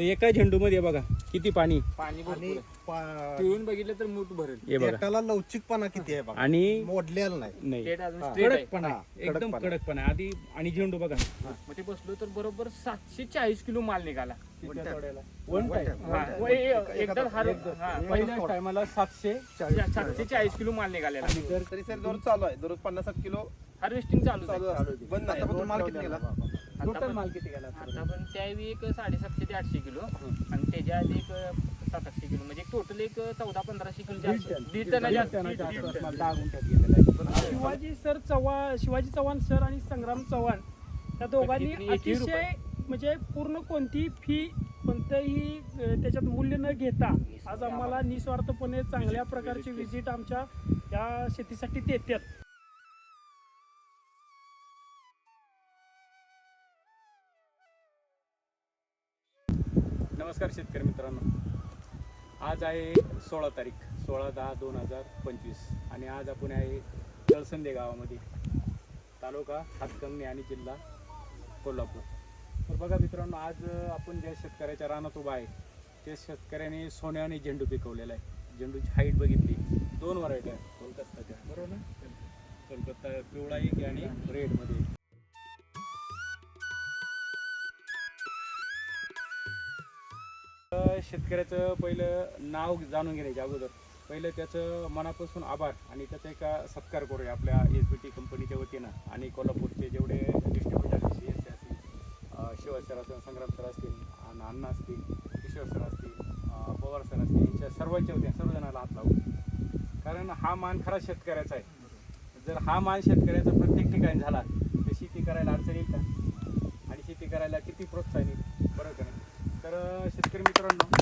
तर एका झेंडूमध्ये बघा किती पाणी? पाणी भरपूर आणि आहे. पा- पिळून बघितलं तर मूठ भरेल. हे बघा. देठाला लवचिकपणा किती आहे बघा. आणि मोडलेला नाही. नाही. डेट अजून straight आहे. कडकपणा हा, आहे. एकदम कडकपणा. आधी आणि झेंडू बघा. मग ते बसलो तर बरोबर सातशे चाळीस किलो माल निघाला. One One time time. हा, व ए- एकदा हार हा, पहिल्या टायमाला सातशे सातशे चाळीस किलो माल निघालेला. तरी सर दररोज चालू आहे. दररोज पन्नास किलो हार्वेस्टिंग चालू चालू आहे. बंद नाही आता माल किती गेला? टोटल माल किती गेला आता पण त्यावेळी एक साडेसातशे ते आठशे किलो. आणि त्याच्या आधी एक सात आठशे किलो. म्हणजे टोटल एक चौदा पंधराशे किलो दीड ton. Shivaji sir Chavan Shivaji Chavan sir आणि संग्राम चव्हाण या दोघांनी. अतिशय म्हणजे पूर्ण कोणती फी कोणतंही त्याच्यात मूल्य न घेता आज आम्हाला निस्वार्थपणे चांगल्या प्रकारची विजिट आमच्या या शेतीसाठी देतात. आज आहे सोळा तारीख सोळा दहा दोन हजार पंचवीस. आणि आज आपण आहे तळसंदे गावामध्ये तालुका हातकंगणे आणि जिल्हा कोल्हापूर. तर बघा मित्रांनो आज आपण ज्या शेतकऱ्याच्या रानात उभा आहे त्या शेतकऱ्याने सोन्या आणि झेंडू पिकवलेला आहे. झेंडूची हाईट बघितली. दोन व्हरायटी आहे कोलकत्ताच्या बरोबर ना? कोलकाता पिवळा एक आणि रेडमध्ये शेतकऱ्याचं पहिलं नाव जाणून घेण्याच्या अगोदर पहिलं त्याचं मनापासून आभार आणि त्याचा एका सत्कार करूया आपल्या एस बी टी कंपनीच्या वतीनं आणि कोल्हापूरचे जेवढे डिस्ट्रीब्युटर सी एस असतील अ, सर असतील संग्राम सर असतील आणि अण्णा असतील किशोर सर असतील पवार सर असतील यांच्या सर्वांच्या वतीनं सर्वजणाला हात लावू. कारण हा मान खरा शेतकऱ्याचा आहे. जर हा मान शेतकऱ्याचा प्रत्येक ठिकाणी झाला तर शेती करायला अडचण येईल का? आणि शेती करायला किती प्रोत्साहन येईल? तर शेतकरी मित्रांनो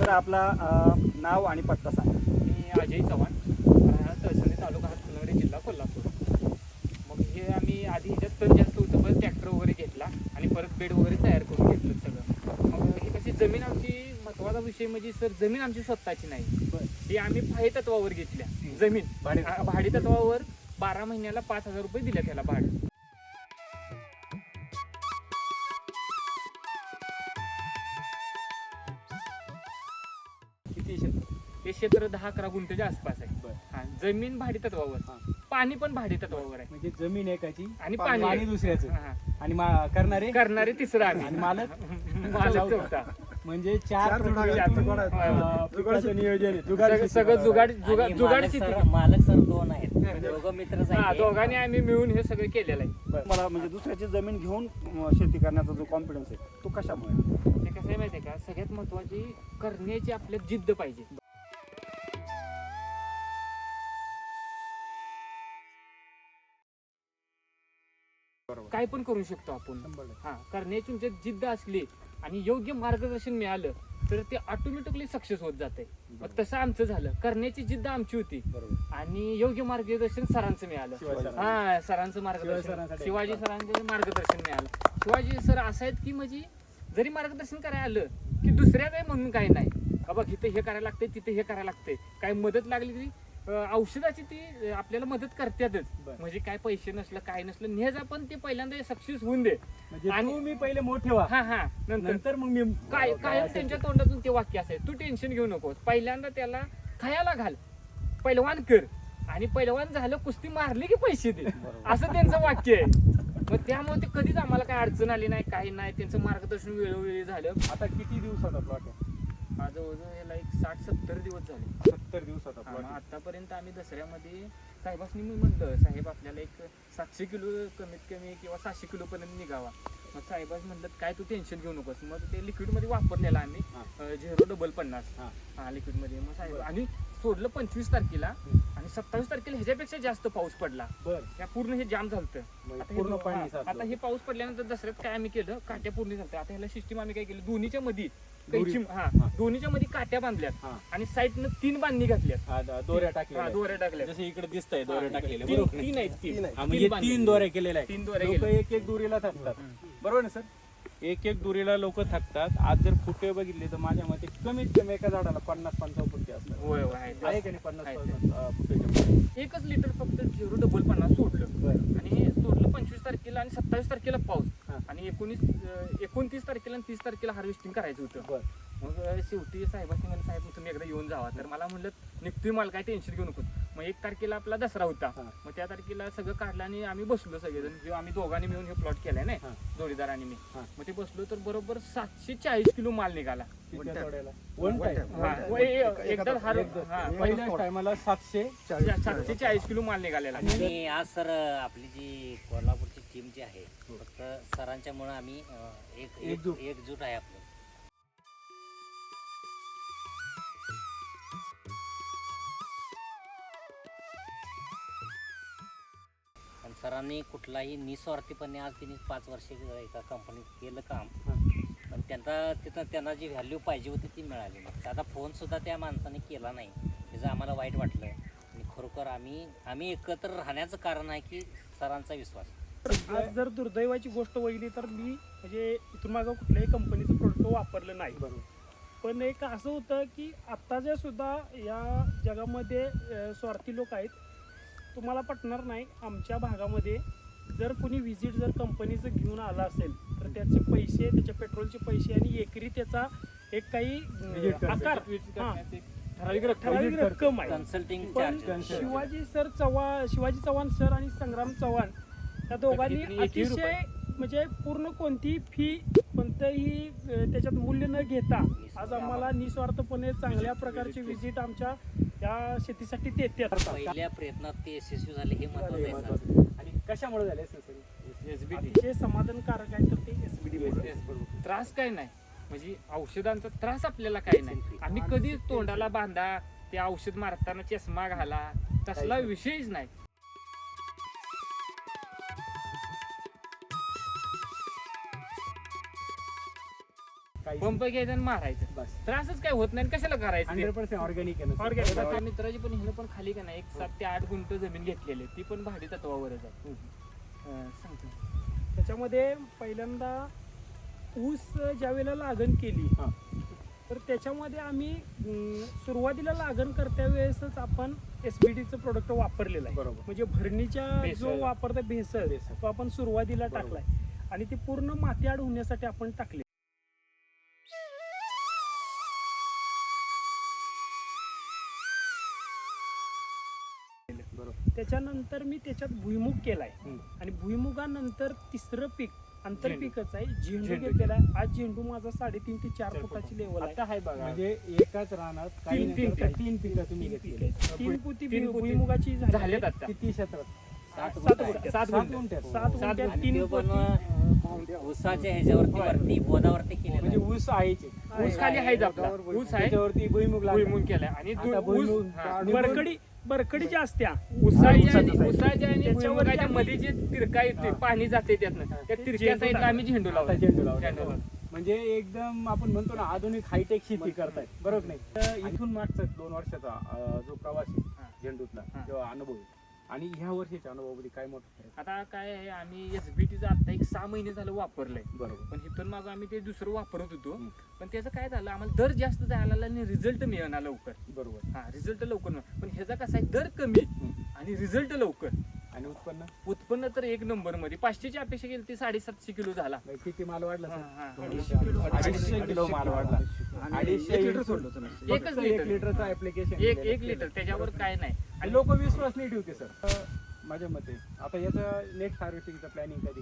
तर आपला नाव आणि पत्ता सांगा. मी अजय चव्हाण राहणार तहसील तालुका हातकणंगले जिल्हा कोल्हापूर. मग हे आम्ही आधी ह्याच्यात तण जास्त होतं परत ट्रॅक्टर वगैरे घेतला आणि परत बेड वगैरे तयार करून घेतलं सगळं. मग ही कशी जमीन आमची महत्त्वाचा विषय म्हणजे सर जमीन आमची स्वतःची नाही. ही आम्ही भाडे तत्वावर घेतल्या. जमीन भाडे- तत्वावर बारा महिन्याला पाच हजार रुपये दिले त्याला भाडं. क्षेत्र दहा अकरा गुंठेच्या आसपास आहे. बरं. हा, जमीन भाडे तत्वावर. हा. पाणी पण भाडे तत्वावर आहे. म्हणजे जमीन एकाची आणि पाणी. पाणी दुसऱ्याचं. हा. आणि मा- करणारे? करणारे तिसरा आणि आम्ही मालक मालक चौथा. म्हणजे चार चार जुगाड- प्रक्रियेतून, जुगाड आहेत. अ, पिकाचं नियोजन आहे. जुगाड सगळं- जुगाड. जुगाड आणि जुगाड मालक शेती सर मालक सर दोन आहेत. दोघं मित्रच हा आहेत दोघांनी आम्ही मिळून हे सगळं केलेलं आहे. मला म्हणजे दुसऱ्याची जमीन घेऊन अं, शेती करण्याचा जो कॉन्फिडन्स आहे तो कशामुळे? ते कसं आहे माहितीये का? सगळ्यात महत्वाची करण्याची आपल्यात जिद्द पाहिजे. काय पण करू शकतो आपण. हा करण्याची तुमच्यात जिद्द असली आणि योग्य मार्गदर्शन मिळालं तर ते ऑटोमॅटिकली सक्सेस होत जाते मग तसं आमचं झालं. करण्याची जिद्द आमची होती. आणि योग्य मार्गदर्शन सरांचं मिळालं. हा सरांचं मार्गदर्शन. शिवाजी सरांचं मार्गदर्शन मिळालं. शिवाजी सर असं आहेत की म्हणजे जरी मार्गदर्शन करायला आलं की दुसऱ्या काय म्हणून काही नाही. का बघ इथं हे करायला लागतंय तिथे हे करायला लागतंय. काय मदत लागली तरी औषधाची ती आपल्याला मदत करतातच. म्हणजे काय पैसे नसलं काय नसलं नेहज आपण ते पहिल्यांदा सक्सेस होऊन दे. म्हणजे आणि- मी पहिले मोठे व्हा हा हा नंतर. मग मी काय काय त्यांच्या. तोंडातून ते वाक्य असेल तू टेन्शन घेऊ नकोस. पहिल्यांदा त्याला खायला घाल. पैलवान कर. आणि पैलवान झालं कुस्ती मारली की पैसे दे. असं त्यांचं वाक्य आहे. मग त्यामुळे ते कधीच आम्हाला काय अडचण आली नाही काही नाही. त्यांचं मार्गदर्शन वेळोवेळी झालं. आता किती दिवसाचा प्लॉट आहे? हा जवळजवळ याला एक साठ सत्तर दिवस झाले. सत्तर दिवसाचा हा, आतापर्यंत आम्ही दसऱ्यामध्ये साहेबांनी मी म्हणलं साहेब आपल्याला एक सातशे किलो कमीत कमी किंवा सातशे किलो पर्यंत निघावा. मग साहेबांनी म्हणलं काय तू टेन्शन घेऊ नकोस. मग ते लिक्विडमध्ये वापरलेलं आम्ही हा. अं, झिरो डबल पन्नास. हा. हा लिक्विडमध्ये. मग साहेब बरं. आणि सोडलं पंचवीस तारखेला आणि सत्तावीस तारखेला ह्याच्यापेक्षा जास्त पाऊस पडला. बर. त्या पूर्ण हे जाम म्हणजे आता पूर्ण हे- पाणी हा, साचलं. आता हे पाऊस पडल्यानंतर दसऱ्यात काय आम्ही केलं? काट्या पूर्ण झालत्या. आता ह्याला सिस्टीम आम्ही काय केलं? दोन्हीच्या मध्ये कैची हा. दोन्हीच्या मध्ये काट्या बांधल्यात हा. आणि साईडनं तीन बांधणी घातल्यात. हा, द- दोऱ्या हा, टाकल्या दोऱ्या टाकल्यात. जसं इकडे दिसतंय दोऱ्या टाकलेल्या. तीन बरोबर. तीन आहेत तीन. हा, म्हणजे बांधणी. तीन दोऱ्या केलेल्या तीन आहेत दोऱ्या लोक केल्या. एक एक दोरीला टाकतात बरोबर ना सर? एक एक दुरीला लोक थकतात. आज जर फुटे बघितले तर माझ्या मते कमीत कमी एका झाडाला पन्नास पंचावन्न फुटे असतात. होय होय आहे. आहे का नाही पन्नास आहे. फुटेच्या एकच लिटर फक्त झिरो डबल पन्नास सोडलं. बरं. आणि सोडलं पंचवीस तारखेला आणि सत्तावीस तारखेला पाऊस. आणि एकोणीस अं, एकोणतीस तारखेला आणि तीस तारखेला हार्वेस्टिंग करायचं होतं. बरं. मग शेवटी साहेबांनी म्हणलं साहेब तुम्ही एकदा येऊन जावा. तर मला म्हणलं निघतोय मला काय टेन्शन घेऊ नको मग एक तारखेला आपला दसरा होता. हा. मग त्या तारखेला सगळं काढलं आणि आम्ही बसलो सगळेजण. जेव्हा आम्ही दोघांनी मिळून हे प्लॉट केलाय ना हा. जोडीदार आणि मी. हा. मग ते बसलो तर बरोबर सातशे चाळीस किलो माल निघाला. किती हा, व- ए- एकदा हार हा, पहिल्या टायमाला सातशे सातशे चाळीस. किलो माल निघालेला. आणि आज सर आपली जी कोल्हापूरची टीम जी आहे फक्त सरांच्या मुळे आम्ही अं, एक एक- एकजूट. एकजूट आहे आपलं. सरांनी कुठलाही निस्वार्थीपणे आज त्यांनी पाच वर्ष एका कंपनीत केलं काम. पण त्यांना तिथं त्यांना जी व्हॅल्यू पाहिजे होती ती मिळाली नाही. साधा फोन सुद्धा त्या माणसाने केला नाही. त्याचं आम्हाला वाईट वाटलं आणि खरोखर आम्ही आम्ही एकत्र राहण्याचं कारण आहे की सरांचा विश्वास. तर आज जर दुर्दैवाची गोष्ट बघितली तर मी म्हणजे इथून मागं कुठल्याही कंपनीचं प्रोडक्ट वापरलं नाही. बरोबर. पण एक असं होतं की आत्ताच्या सुद्धा या जगामध्ये स्वार्थी लोक आहेत. तुम्हाला पटणार नाही आमच्या भागामध्ये जर कोणी व्हिजिट जर कंपनीचं घेऊन आला असेल तर त्याचे पैसे त्याच्या पेट्रोलचे पैसे आणि एकरी त्याचा एक काही. आकार हां, ठराविक रक्कम ठराविक रक्कम आहे कन्सल्टिंग पण charge Shivaji sir Chavan Shivaji Chavan sir आणि संग्राम चव्हाण या दोघांनी. अतिशय म्हणजे पूर्ण कोणती फी कोणतंही त्याच्यात मूल्य न घेता आज आम्हाला निस्वार्थपणे चांगल्या प्रकारची व्हिजिट आमच्या या शेतीसाठी पहिल्या प्रयत्नात ते यशस्वी झाले हे महत्वाचं आहे. आणि कशामुळे झाले एसबीटी समाधानकारक आहे तर ते एसबीडी त्रास काय नाही. म्हणजे औषधांचा त्रास आपल्याला काही नाही. आम्ही कधी तोंडाला बांधा ते औषध मारताना चष्मा घाला तसला विषयच नाही. पंप घ्यायचा आणि मारायचं बस त्रासच काय होत नाही आणि कशाला करायचं हंड्रेड ते? पर्सेंट ऑर्गॅनिक आहे Organic. मित्राची पण हिनं पण खाली का नाही एक सात ते आठ गुंठ जमीन घेतलेली आहे. ती पण भाडी तत्वावरच आहे अं, सांगतो त्याच्यामध्ये पहिल्यांदा ऊस ज्यावेळेला लागण केली हा. तर त्याच्यामध्ये आम्ही अं, सुरुवातीला लागण करत्या वेळेसच आपण एस बी डीचं प्रोडक्ट वापरलेलं आहे बरोबर म्हणजे भरणीच्या भेसळ. जो वापरता भेसळ भेसळ. तो आपण सुरुवातीला बरोबर. टाकलाय आणि ते पूर्ण माती आड होण्यासाठी आपण टाकले त्याच्यानंतर मी त्याच्यात भुईमुग केलाय. आणि भुईमुगानंतर तिसरं पीक आंतरपीकच आहे. झेंडू. घेतलेला आहे. आज झेंडू माझा साडेतीन ते चार चार फुटाची लेवल आहे. आता हाय बघा. म्हणजे एकाच रानात तीन आहे. तीन पिकं. तुम्ही तीन. तीन पोती तीन भुई- पोती भुईमुगाची झाली किती क्षेत्रात? तीन ऊसाच्या ह्याच्यावरती वरती बोधावरती केलेलं म्हणजे आहे. ऊस आहेचे. ऊस खाली आपला. ऊस आहे. भुईमुग लागला. भुईमुग केलाय. आणि बरकडी बरकडी ज्या असत्या आणि आणि भुईमुगाच्या मध्ये जे तिरका येते हा. पाणी जाते त्यातनं त्या तिरक्या झेंडू साईडला आम्ही झेंडू आता लावला झेंडू लावला. झेंडू लावला. म्हणजे एकदम आपण म्हणतो ना आधुनिक हायटेक शेती करतायत बरोबर नाही तर इथून मागचा दोन वर्षाचा अं, जो प्रवास आहे हा. झेंडूतला हा. किंवा अनुभव आहे. आणि ह्या वर्षीच्या अनुभवामध्ये काय मोठं फरक आता काय आहे आम्ही एसबीटीचं आता एक सहा महिने झालं वापरलंय. बरोबर. पण इथून मग आम्ही ते दुसरं वापरत होतो. हम्म. पण त्याचं काय झालं आम्हाला दर जास्त जायला लागला आणि रिझल्ट मिळणार लवकर. बरोबर. हा रिझल्ट लवकर. पण ह्याचा कसा आहे दर कमी हम्म. आणि रिझल्ट लवकर. आणि उत्पन्न? उत्पन्न तर एक नंबरमध्ये पाचशेची अपेक्षा केली ती साडेसातशे किलो झाला. किती माल वाढला हा, सर? अडीचशे किलो अडीचशे किलो माल वाढला. अडीचशे एक लिटर सोडलं होतं. एकच एक लिटर. लिटरचं ऍप्लिकेशन एक एक लिटर त्याच्यावर काय नाही. आणि लोक विश्वास नाही ठेवते सर. माझ्या मते. आता याचं नेक्स्ट हार्वेस्टिंगचं प्लॅनिंग कधी?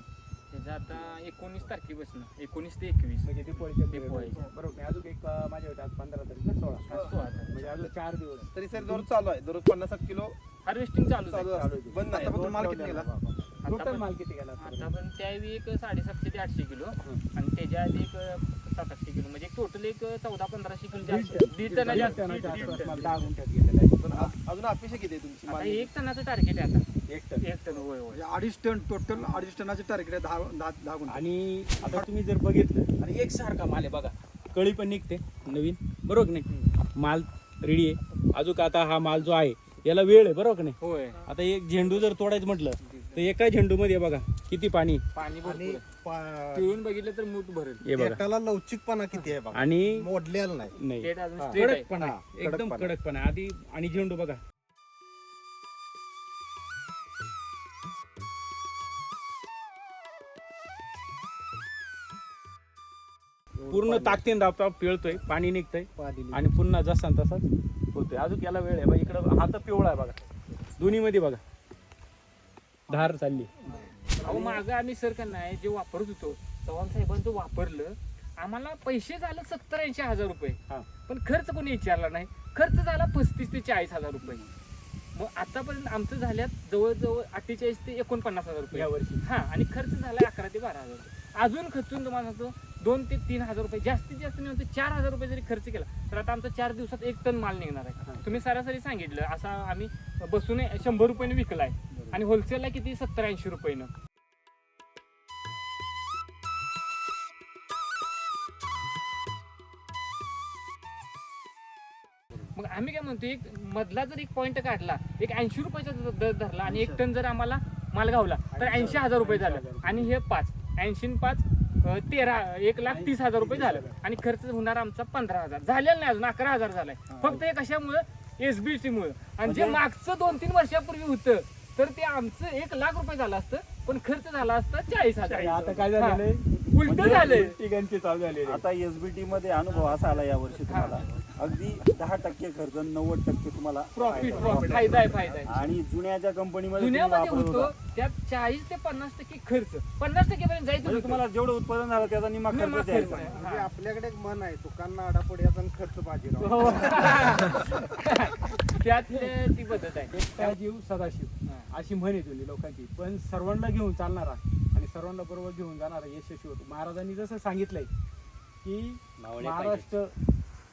त्याचं आता एकोणीस तारखेपासून. एकोणीस ते एकवीस. म्हणजे दीपावलीच्या दीपावळीच्या. period. बरोबर. नाही अजून एक अं, माझ्या आज पंधरा तारीख ना सोळा. सोळा. म्हणजे अजून चार दिवस. तरी सर दररोज चालू आहे. दरोज पन्नास किलो हार्वेस्टिंग चालू चालू आहे. बंद. नाही आता फक्त माल किती गेला टोटल माल किती गेला आता पण त्यावेळी एक साडेसातशे ते आठशे किलो आणि त्याच्या आधी एक सात आठशे किलो. म्हणजे टोटल एक चौदा पंधराशे किलो दीड टना. टनाच्या दहा गुंठ्यात गेलेला आहे. पण अजून अपेक्षा किती आहे तुमची आता एक टनाचं टार्गेट आहे आता. एक टन. एक टन होय होय. म्हणजे अडीच टन टोटल अडीच टनाचे टार्गेट आहे दहा दहा दहा गुंठे आणि आता तुम्ही जर बघितलं आणि एक सारखा माल आहे बघा. कळी पण निघते नवीन. बरोबर की नाही? माल रेडी आहे. अजून आता हा माल जो आहे याला वेळ आहे बरोबर की नाही? होय. आता एक झेंडू जर तोडायचं म्हटलं तर एका झेंडूमध्ये बघा किती पाणी? पाणी आणि. पा- पिळून बघितलं तर मूठ भरेल. हे बघा. देठाला लवचिकपणा किती आहे बघा. आणि मोडलेला नाही. नाही. डेट अजून हा. स्ट्रेट आहे. कडकपणा हा, आहे. एकदम कडकपणा. आधी आणि झेंडू बघा. पूर्ण ताकदीन दाबता पिळतोय पाणी निघतंय. आणि पुन्हा जसा न तसाच होतोय. अजून याला वेळ आहे बघा इकडं हात पिवळा आहे बघा. दोन्ही मध्ये बघा. धार चालली. अहो मागं आम्ही सर का नाही जे वापरत होतो चव्हाण साहेबांचं वापरलं आम्हाला पैसे झालं सत्तर ऐंशी हजार रुपये. हा. पण खर्च कोणी विचारला नाही. खर्च झाला पस्तीस ते चाळीस हजार रुपये. मग आतापर्यंत आमचं झाल्यात जवळजवळ अठ्ठेचाळीस ते एकोणपन्नास हजार रुपये. या वर्षी. हा आणि खर्च झाला अकरा ते बारा हजार. रुपये अजून खर्चून तुम्हाला सांगतो दोन ते तीन हजार रुपये. जास्तीत जास्त नाही म्हणतो चार हजार रुपये जरी खर्च केला तर आता आमचा चार दिवसात एक टन माल निघणार आहे. तुम्ही सरासरी सांगितलं असा आम्ही बसून शंभर रुपयाने विकलाय. आणि होलसेलला किती? सत्तर ऐंशी रुपयानं मग आम्ही काय म्हणतो एक मधला जर एक पॉईंट काढला एक ऐंशी रुपयाचा दर धरला आणि एक टन जर आम्हाला माल गावला तर ऐंशी हजार रुपये झालं. आणि हे पाच ऐंशी पाच तेरा एक लाख तीस हजार रुपये झालं. आणि खर्च होणार आमचा पंधरा हजार. झालेला नाही अजून अकरा हजार झालाय. फक्त हे कशामुळं एसबीसी मुळे. आणि जे मागचं दोन तीन वर्षापूर्वी होतं तर ते आमचं एक लाख रुपये झालं असतं पण खर्च झाला असता चाळीस हजार. आता काय झालेलं उलट म्हणजे झालंय. तिघांचे चालू झालेले आता एसबीटी मध्ये अनुभव असा आला या वर्षी तुम्हाला. अगदी दहा टक्के खर्च नव्वद टक्के तुम्हाला प्रॉफिट फायदा. प्रॉफिट फायदा आहे फायदा आहे. आणि जुन्या ज्या कंपनीमध्ये तुम्ही जुन्यामध्ये वापरत होतो होता. त्यात चाळीस ते पन्नास टक्के खर्च. पन्नास टक्के पर्यंत जायचं म्हणजे होतं. तुम्हाला जेवढं उत्पादन झालं त्याचा निम्मा निम्मा खर्च खर्च द्यायचा आहे. म्हणजे हा. आपल्याकडे एक मन आहे दुकान आडापुड्याचा आणि खर्च बाजी हो. त्यात अं, ती पद्धत आहे. जीव सदाशिव. अशी म्हण आहे तुम्ही लोकांची. पण सर्वांना घेऊन चालणारा आणि सर्वांना बरोबर घेऊन जाणारा यशस्वी होतो. महाराजांनी जसं सांगितलंय की महाराष्ट्र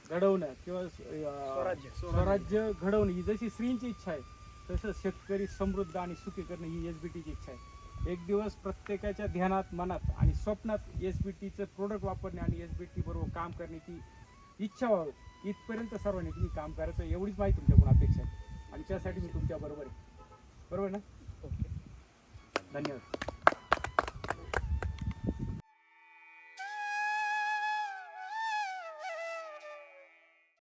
घडवणं किंवा स्वराज्य. स्वराज्य घडवणं ही जशी श्रींची इच्छा आहे तसं शेतकरी समृद्ध आणि सुखी करणं ही एस बी टीची इच्छा आहे. एक दिवस प्रत्येकाच्या ध्यानात मनात आणि स्वप्नात एस बी टीचं प्रोडक्ट वापरणे आणि एस बी टी बरोबर काम करण्याची इच्छा व्हावी. इथपर्यंत सर्वांनी तुम्ही काम करायचं एवढीच माहिती तुमच्याकडून अपेक्षा आहे. आणि त्यासाठी मी तुमच्या बरोबर आहे. बरोबर ना? ओके. धन्यवाद.